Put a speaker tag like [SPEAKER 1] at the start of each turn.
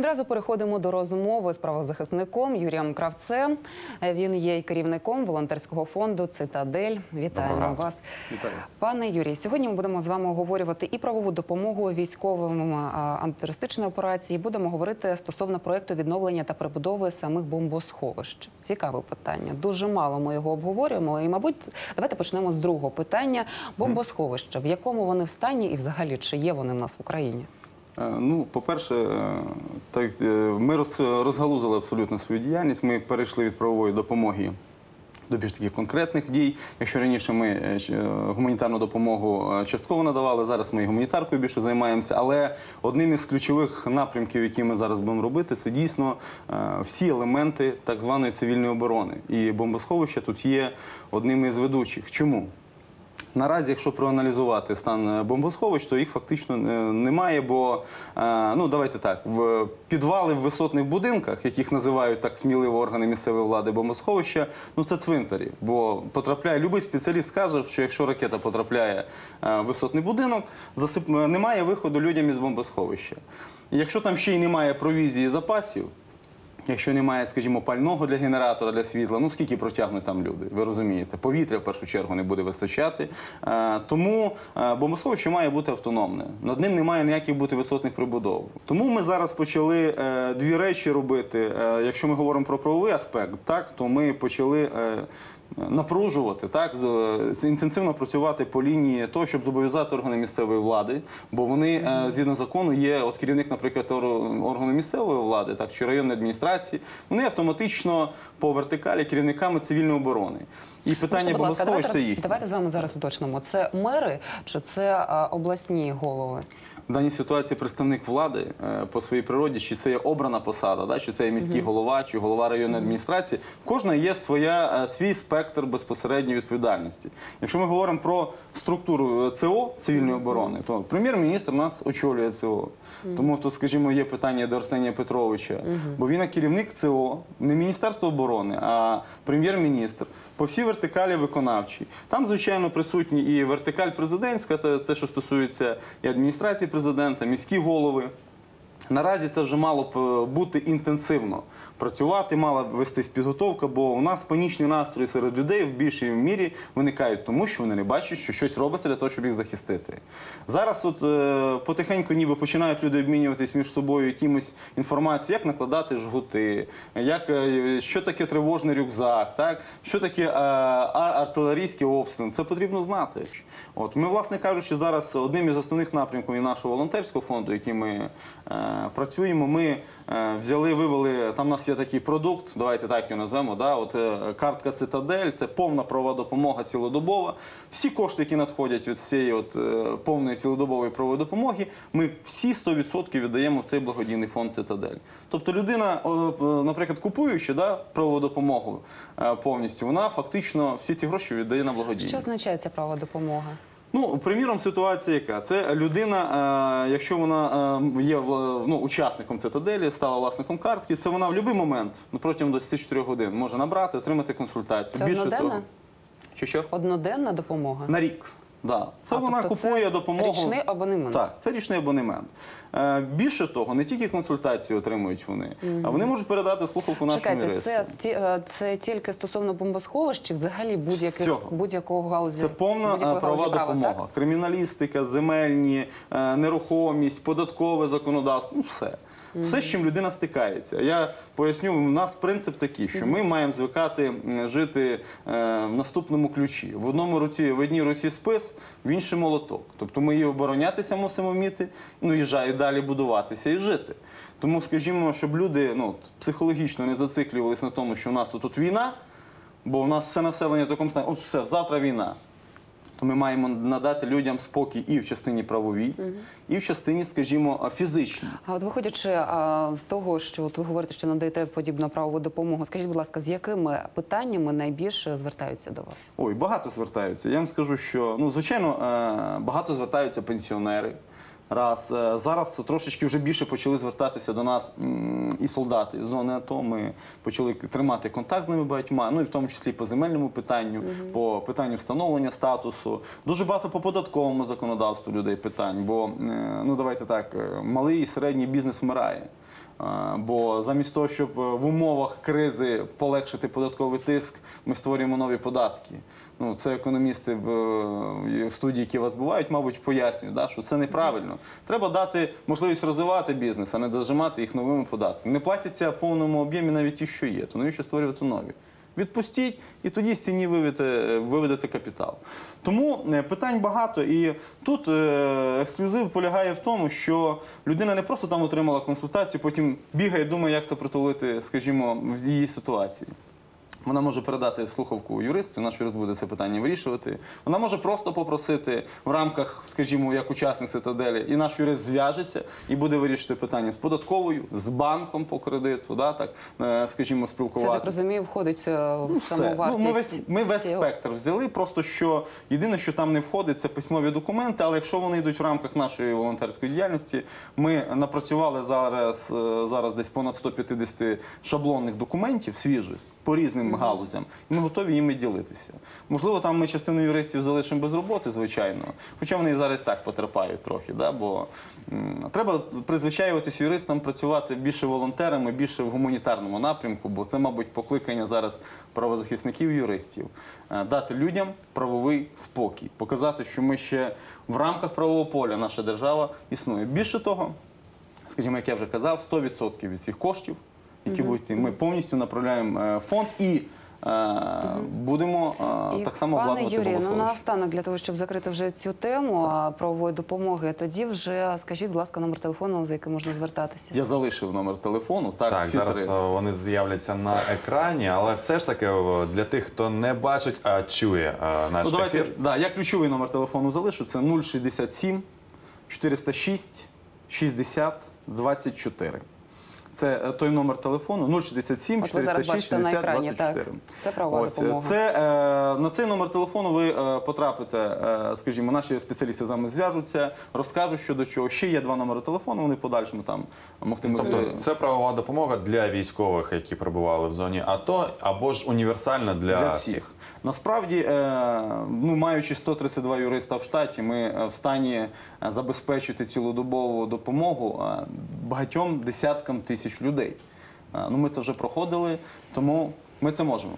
[SPEAKER 1] одразу переходимо до розмови з правозахисником Юрієм Кравцем. Він є і керівником волонтерського фонду Цитадель. Вітаємо
[SPEAKER 2] Доброго
[SPEAKER 1] вас,
[SPEAKER 3] Вітаю.
[SPEAKER 1] пане Юрій. Сьогодні ми будемо з вами оговорювати і правову допомогу військовим антитерористичної операції. Будемо говорити стосовно проекту відновлення та прибудови самих бомбосховищ. Цікаве питання. Дуже мало ми його обговорюємо. І, мабуть, давайте почнемо з другого питання: бомбосховища. В якому вони в стані, і взагалі чи є вони в нас в Україні?
[SPEAKER 3] Е, Ну, по-перше, е, так, е, ми роз- розгалузили абсолютно свою діяльність. Ми перейшли від правової допомоги до більш таких конкретних дій. Якщо раніше ми гуманітарну допомогу частково надавали, зараз ми і гуманітаркою більше займаємося. Але одним із ключових напрямків, які ми зараз будемо робити, це дійсно всі елементи так званої цивільної оборони. І бомбосховище тут є одним із ведучих. Чому? Наразі, якщо проаналізувати стан е, бомбосховищ, то їх фактично е, немає, бо е, ну давайте так, в підвали в висотних будинках, яких називають так сміливо органи місцевої влади бомбосховища, ну це цвинтарі. Бо потрапляє будь-який спеціаліст скаже, що якщо ракета потрапляє в висотний будинок, засип немає виходу людям із бомбосховища. Якщо там ще й немає провізії запасів. Якщо немає, скажімо, пального для генератора, для світла, ну скільки протягнуть там люди, ви розумієте? Повітря в першу чергу не буде вистачати. Е, тому е, бомбосховище має бути автономне. Над ним немає ніяких бути висотних прибудов. Тому ми зараз почали е, дві речі робити. Якщо ми говоримо про правовий аспект, так то ми почали. Напружувати так інтенсивно працювати по лінії того, щоб зобов'язати органи місцевої влади, бо вони е, згідно закону є от керівник, наприклад, органу місцевої влади, так чи районної адміністрації, вони автоматично по вертикалі керівниками цивільної оборони. І питання це
[SPEAKER 1] роз-
[SPEAKER 3] їх.
[SPEAKER 1] давайте з вами зараз уточнимо. Це мери чи це а, обласні голови?
[SPEAKER 3] В даній ситуації представник влади е, по своїй природі, чи це є обрана посада, да, чи це є міський голова, чи голова районної адміністрації. В кожної є своя, е, свій спектр безпосередньої відповідальності. Якщо ми говоримо про структуру е, ЦО цивільної оборони, то прем'єр-міністр нас очолює ЦО. Тому тут, скажімо, є питання до Арсенія Петровича, бо він керівник ЦО, не Міністерство оборони, а прем'єр-міністр. По всій вертикалі виконавчій. Там, звичайно, присутні і вертикаль президентська, те, що стосується і адміністрації президента, міські голови. Наразі це вже мало б е, бути інтенсивно працювати, мала вестись підготовка, бо у нас панічні настрої серед людей в більшій мірі виникають тому, що вони не бачать, що щось робиться для того, щоб їх захистити. Зараз тут е, потихеньку ніби починають люди обмінюватись між собою якимось інформацією, як накладати жгути, як, е, що таке тривожний рюкзак, так? що таке е, артилерійський обстріл. Це потрібно знати. От ми, власне кажучи, зараз одним із основних напрямків і нашого волонтерського фонду, який ми е, працюємо, ми е, взяли, вивели. Там у нас є такий продукт, давайте так його назвемо. Да? От, е, картка Цитадель, це повна правова допомога цілодобова. Всі кошти, які надходять від цієї от, е, повної цілодобової правової допомоги, ми всі 100% віддаємо в цей благодійний фонд Цитадель. Тобто людина, е, наприклад, купуючи да, правову допомогу повністю, вона фактично всі ці гроші віддає на благодійність.
[SPEAKER 1] Що означає ця права допомога?
[SPEAKER 3] Ну, приміром, ситуація яка? Це людина, е, якщо вона е, є ну, учасником цитаделі, стала власником картки, це вона в будь-який момент ну, протягом 24 годин може набрати, отримати консультацію.
[SPEAKER 1] Це
[SPEAKER 3] Більше
[SPEAKER 1] одноденна?
[SPEAKER 3] того, що що?
[SPEAKER 1] Одноденна допомога?
[SPEAKER 3] На рік. Да. Це
[SPEAKER 1] А,
[SPEAKER 3] вона
[SPEAKER 1] тобто
[SPEAKER 3] купує
[SPEAKER 1] це
[SPEAKER 3] допомогу.
[SPEAKER 1] річний абонемент?
[SPEAKER 3] Так, це річний абонемент. Е, більше того, не тільки консультації отримують вони, а вони можуть передати слухавку нашому
[SPEAKER 1] Чекайте, це, ті- е, це тільки стосовно бомбосховищ чи взагалі будь-якого галузі?
[SPEAKER 3] Це повна е,
[SPEAKER 1] галузі права,
[SPEAKER 3] допомога.
[SPEAKER 1] так?
[SPEAKER 3] Криміналістика, земельні, е, нерухомість, податкове законодавство. Ну все. Все, з чим людина стикається. Я поясню, у нас принцип такий, що ми маємо звикати жити е, в наступному ключі. В одному руці, в одній руці спис, в іншій молоток. Тобто ми і оборонятися мусимо вміти, ну і жа- далі будуватися і жити. Тому, скажімо, щоб люди ну, психологічно не зациклювалися на тому, що у нас тут війна, бо у нас все населення в такому стані, от все, завтра війна. То ми маємо надати людям спокій і в частині правовій, і в частині, скажімо, фізичній.
[SPEAKER 1] А от виходячи а, з того, що от ви говорите, що надаєте подібну правову допомогу, скажіть, будь ласка, з якими питаннями найбільше звертаються до вас?
[SPEAKER 3] Ой, багато звертаються. Я вам скажу, що ну звичайно е, багато звертаються пенсіонери. Раз Е, зараз трошечки вже більше почали звертатися до нас і солдати з зони АТО. Ми почали тримати контакт з ними багатьма, ну і в тому числі по земельному питанню, по питанню встановлення статусу. Дуже багато по податковому законодавству людей питань. Бо е, ну давайте так, е, малий і середній бізнес вмирає. Е, Бо замість того, щоб е, в умовах кризи полегшити податковий тиск, ми створюємо нові податки. Ну, це економісти е, в студії, які вас бувають, мабуть, пояснюють, да, що це неправильно. Треба дати можливість розвивати бізнес, а не зажимати їх новими податками. Не платяться в повному об'ємі навіть ті, що є. То навіщо створювати нові? Відпустіть і тоді з ціні виведете, виведете капітал. Тому е, питань багато. І тут е, ексклюзив полягає в тому, що людина не просто там отримала консультацію, потім бігає, думає, як це притулити, скажімо, в її ситуації. Вона може передати слухавку юристу, наш юрист буде це питання вирішувати. Вона може просто попросити в рамках, скажімо, як учасник цитаделі, і наш юрист зв'яжеться і буде вирішити питання з податковою, з банком по кредиту, да, так, е, скажімо,
[SPEAKER 1] Це, я так розумію, входить е, в
[SPEAKER 3] Ну,
[SPEAKER 1] саму вартість.
[SPEAKER 3] Ну, ми весь, ми весь спектр взяли. Просто що єдине, що там не входить, це письмові документи. Але якщо вони йдуть в рамках нашої волонтерської діяльності, ми напрацювали зараз, е, зараз десь понад 150 шаблонних документів свіжих. По різним галузям, і ми готові їми ділитися. Можливо, там ми частину юристів залишимо без роботи, звичайно. Хоча вони і зараз так потерпають трохи. Да? Бо м, треба призвичаюватись юристам працювати більше волонтерами, більше в гуманітарному напрямку, бо це, мабуть, покликання зараз правозахисників юристів Е, дати людям правовий спокій, показати, що ми ще в рамках правового поля наша держава існує. Більше того, скажімо, як я вже казав, 100% від цих коштів, які будуть йти, ми повністю направляємо е, фонд і е, будемо е,
[SPEAKER 1] І,
[SPEAKER 3] так само
[SPEAKER 1] пане Юрію, ну наостанок для того, щоб закрити вже цю тему а, правової допомоги, тоді вже скажіть, будь ласка, номер телефону, за яким можна звертатися.
[SPEAKER 3] Я залишив номер телефону. Так,
[SPEAKER 2] Так,
[SPEAKER 3] всі
[SPEAKER 2] зараз
[SPEAKER 3] три.
[SPEAKER 2] вони з'являться на екрані, але все ж таки для тих, хто не бачить, а чує наш
[SPEAKER 3] Ну, давайте,
[SPEAKER 2] ефір.
[SPEAKER 3] да, я ключовий номер телефону залишу. Це 067 406 60 24. Це е, той номер телефону 067
[SPEAKER 1] От ви зараз
[SPEAKER 3] 406
[SPEAKER 1] бачите на
[SPEAKER 3] 60 24.
[SPEAKER 1] Це правова
[SPEAKER 3] Ось, е,
[SPEAKER 1] допомога.
[SPEAKER 3] Це, е, на цей номер телефону ви потрапите, скажімо, наші спеціалісти з вами зв'яжуться, розкажуть, що до чого. Ще є два номери телефону, вони в подальшому там могтимуть.
[SPEAKER 2] Тобто це правова допомога для військових, які перебували в зоні АТО, або ж універсальна для,
[SPEAKER 3] для всіх. Насправді, е, ну, маючи 132 юриста в штаті, ми е, в стані е, забезпечити цілодобову допомогу багатьом десяткам тисяч людей. Ну, ми це вже проходили, тому ми це можемо.